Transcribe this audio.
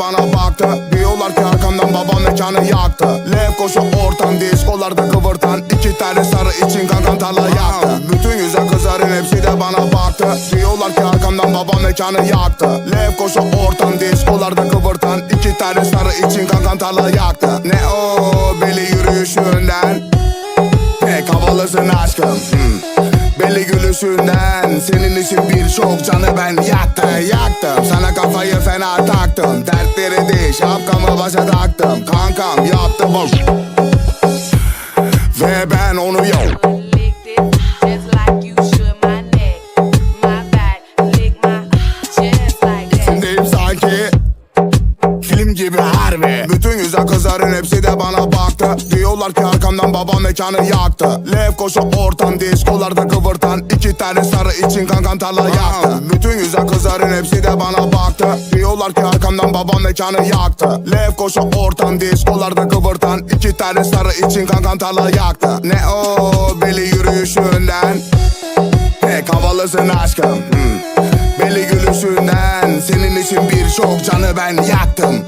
bana baktı. Diyorlar ki arkamdan babam mekanı yaktı. Lev koşu ortam diskolarda kıvırtan iki tane sarı için kankan tarla yaktı Yüze kızların hepsi de bana baktı. Diyorlar ki arkamdan babam mekanı yaktı. Lev koşu ortam diskolarda kıvırtan. İki tane sarı için kankan tarla yaktı. Ne o beli yürüyüşünden? Pek havalısın aşkım. Hmm. Belli gülüşünden. Senin için birçok canı ben yaktı Yaktım sana kafayı fena taktım. Dertleri değil şapkamı başa taktım. Kankam yaptı boş. Ve ben onu yok gibi harbi. Bütün yüze kızların hepsi de bana baktı. Diyorlar ki arkamdan babam mekanı yaktı. Lev koşu ortam diskolarda kıvırtan iki tane sarı için kankan tarla yaktı. Bütün yüze kızların hepsi de bana baktı. Diyorlar ki arkamdan babam mekanı yaktı. Lev koşu ortam diskolarda kıvırtan iki tane sarı için kankan tarla yaktı. Ne o beli yürüyüşünden? Pek havalısın aşkım. Hmm. Belli gülüşünden. Senin için birçok canı ben yaktım